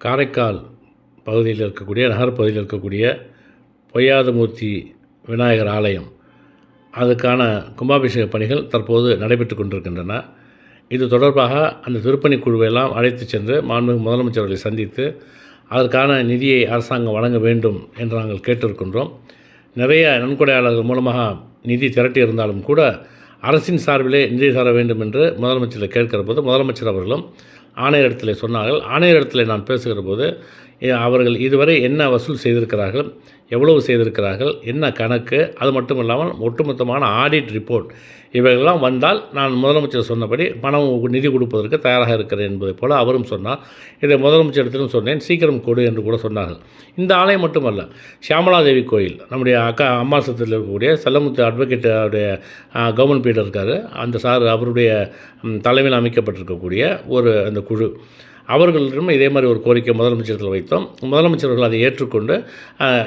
காரைக்கால் பகுதியில் இருக்கக்கூடிய நகர்ப்பகுதியில் இருக்கக்கூடிய பொய்யாதமூர்த்தி விநாயகர் ஆலயம். அதுக்கான கும்பாபிஷேக பணிகள் தற்போது நடைபெற்று கொண்டிருக்கின்றன. இது தொடர்பாக அந்த திருப்பணி குழுவையெல்லாம் அழைத்து சென்று மாண்புமிகு முதலமைச்சர்களை சந்தித்து அதற்கான நிதியை அரசாங்கம் வழங்க வேண்டும் என்று நாங்கள் கேட்டிருக்கின்றோம். நிறைய நன்கொடையாளர்கள் மூலமாக நிதி திரட்டி இருந்தாலும் கூட அரசின் சார்பிலே நிதி தர வேண்டும் என்று முதலமைச்சரை கேட்கிற போது முதலமைச்சர் அவர்களும் ஆணையரிடத்திலே சொன்னார்கள். ஆணையரிடத்திலே நான் பேசுகிற போது அவர்கள் இதுவரை என்ன வசூல் செய்திருக்கிறார்கள் எவ்வளவு செய்திருக்கிறார்கள் என்ன கணக்கு அது மட்டும் இல்லாமல் ஒட்டுமொத்தமான ஆடிட் ரிப்போர்ட் இவைகளெல்லாம் வந்தால் நான் முதலமைச்சர் சொன்னபடி பணம் நிதி கொடுப்பதற்கு தயாராக இருக்கிறேன் என்பதை போல அவரும் சொன்னார். இதை முதலமைச்சரிடத்திலும் சொன்னேன். சீக்கிரம் கொடு என்று கூட சொன்னார்கள். இந்த ஆலயம் மட்டுமல்ல சியாமலாதேவி கோயில் நம்முடைய அக்கா அம்மாசத்தில் இருக்கக்கூடிய செல்லமுத்து அட்வொகேட் அவருடைய கவர்மெண்ட் பீடர் இருக்கார். அந்த சார் அவருடைய தலைமையில் அமைக்கப்பட்டிருக்கக்கூடிய ஒரு அந்த குழு. அவர்களிடம் இதே மாதிரி ஒரு கோரிக்கை முதலமைச்சரத்தில் வைத்தோம். முதலமைச்சர்கள் அதை ஏற்றுக்கொண்டு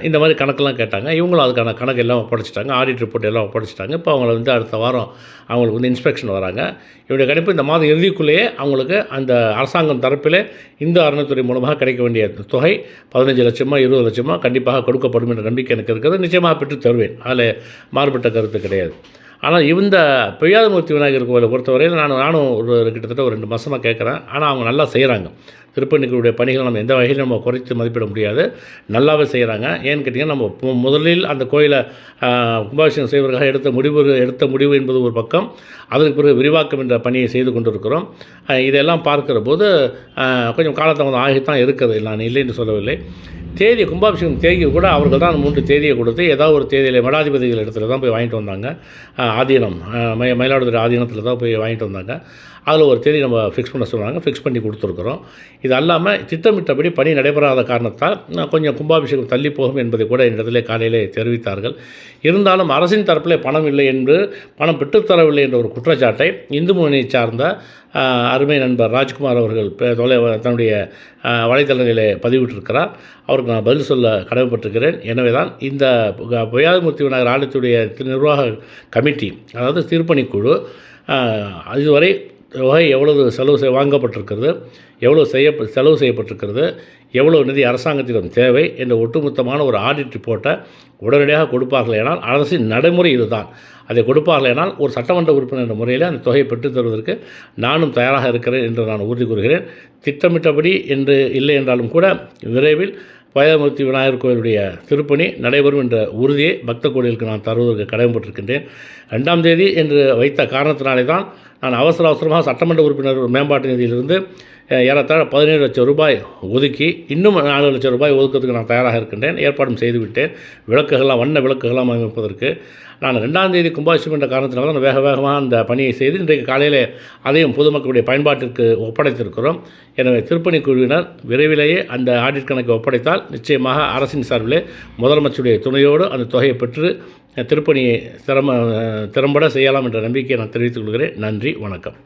இந்த மாதிரி கணக்கெல்லாம் கேட்டாங்க. இவங்களும் அதுக்கான கணக்கு எல்லாம் ஒப்படைச்சிட்டாங்க. ஆடிட் ரிப்போர்ட் எல்லாம் ஒப்படைச்சிட்டாங்க. இப்போ அவங்கள வந்து அடுத்த வாரம் அவங்களுக்கு வந்து இன்ஸ்பெக்ஷன் வராங்க. இவருடைய கணிப்பு இந்த மாதம் இறுதிக்குள்ளேயே அவங்களுக்கு அந்த அரசாங்கம் தரப்பிலே இந்து அறநிலைத்துறை மூலமாக கிடைக்க வேண்டிய தொகை பதினஞ்சு லட்சமாக இருபது லட்சமாக கண்டிப்பாக கொடுக்கப்படும் என்ற நம்பிக்கை எனக்கு இருக்கிறது. நிச்சயமாக பெற்று தருவேன். அதில் மாறுபட்ட கருத்து கிடையாது. ஆனால் இந்த பெய்யாதமூர்த்தி விநாயகர் கோவிலை பொறுத்தவரையில் நான் நானும் ஒரு கிட்டத்தட்ட ஒரு ரெண்டு மாதமாக கேட்குறேன். ஆனால் அவங்க நல்லா செய்கிறாங்க. திருப்பணிகளுடைய பணிகளை நம்ம எந்த வகையில் நம்ம குறைத்து மதிப்பிட முடியாது. நல்லாவே செய்கிறாங்க ஏன்னு கேட்டிங்கன்னா நம்ம முதலில் அந்த கோயிலை கும்பாபிஷேகம் செய்வதற்காக எடுத்த முடிவு எடுத்த முடிவு என்பது ஒரு பக்கம். அதற்கு பிறகு விரிவாக்கம் என்ற பணியை செய்து கொண்டிருக்கிறோம். இதெல்லாம் பார்க்கிற போது கொஞ்சம் காலதாமதம் ஆகித்தான் இருக்கிறது நான் இல்லை என்று சொல்லவில்லை. தேதி கும்பாபிஷேகம் தேதி கூட அவர்கள் தான் மூன்று தேதியை கொடுத்து ஏதாவது ஒரு தேதியில் மடாதிபதிகள் இடத்துல தான் போய் வாங்கிட்டு வந்தாங்க. ஆதீனம் மய மயிலாடுதுறை ஆதீனத்தில் தான் போய் வாங்கிட்டு வந்தாங்க. அதில் ஒரு தேதி நம்ம ஃபிக்ஸ் பண்ண சொன்னாங்க. ஃபிக்ஸ் பண்ணி கொடுத்துருக்குறோம். இது அல்லாமல் திட்டமிட்டபடி பணி நடைபெறாத காரணத்தால் நான் கொஞ்சம் கும்பாபிஷேகம் தள்ளி போகும் என்பதை கூட என்னிடத்திலே காலையிலே தெரிவித்தார்கள். இருந்தாலும் அரசின் தரப்பிலே பணம் இல்லை என்று பணம் பெற்றுத்தரவில்லை என்ற ஒரு குற்றச்சாட்டை இந்து முன்னணியை சார்ந்த அருமை நண்பர் ராஜ்குமார் அவர்கள் தொலை தன்னுடைய ஆஹ், வலைத்தளங்களிலே பதிவிட்டிருக்கிறார். அவருக்கு நான் பதில் சொல்ல கடமைப்பட்டிருக்கிறேன். எனவே தான் இந்த புயாதிமூர்த்தி விநாயகர் ஆலயத்துடைய நிர்வாக கமிட்டி அதாவது திருப்பணிக்குழு இதுவரை தொகை எவ்வளவு செலவு செய் வாங்கப்பட்டிருக்கிறது எவ்வளோ செய்ய செலவு செய்யப்பட்டிருக்கிறது எவ்வளோ நிதி அரசாங்கத்திடம் தேவை என்ற ஒட்டுமொத்தமான ஒரு ஆடிட் ரிப்போர்ட்டை உடனடியாக கொடுப்பார்கள் ஏனால் அரசின் நடைமுறை இதுதான். அதை கொடுப்பார்கள் ஏனால் ஒரு சட்டமன்ற உறுப்பினர் என்ற முறையில் அந்த தொகையை பெற்றுத் தருவதற்கு நானும் தயாராக இருக்கிறேன் என்று நான் உறுதி கூறுகிறேன். திட்டமிட்டபடி என்று இல்லை என்றாலும் கூட விரைவில் வயதமூர்த்தி விநாயகர் கோயிலுடைய திருப்பணி நடைபெறும் என்ற உறுதியை பக்த கோயிலுக்கு நான் தருவதற்கு கடமைப்பட்டிருக்கின்றேன். ரெண்டாம் தேதி என்று வைத்த காரணத்தினாலே தான் நான் அவசர அவசரமாக சட்டமன்ற உறுப்பினர் மேம்பாட்டு நிதியிலிருந்து ஏறத்தாழ பதினேழு லட்சம் ரூபாய் ஒதுக்கி இன்னும் நாலு லட்சம் ரூபாய் ஒதுக்கிறதுக்கு நான் தயாராக இருக்கின்றேன். ஏற்பாடும் செய்துவிட்டேன் விளக்குகள்லாம் வண்ண விளக்குகள்லாம் அமைப்பதற்கு. நான் ரெண்டாம் தேதி கும்பாபிஷேகம் என்ற காரணத்தினால தான் வேக வேகமாக அந்த பணியை செய்து இன்றைக்கு காலையில் அதையும் பொதுமக்களுடைய பயன்பாட்டிற்கு ஒப்படைத்திருக்கிறோம். எனவே திருப்பணி குழுவினர் விரைவிலேயே அந்த ஆடிட் கணக்கை ஒப்படைத்தால் நிச்சயமாக அரசின் சார்பிலே முதலமைச்சருடைய துணையோடு அந்த தொகையை பெற்று திருப்பணியை திறம திறம்பட செய்யலாம் என்ற நம்பிக்கையை நான் தெரிவித்துக் கொள்கிறேன். நன்றி வணக்கம்.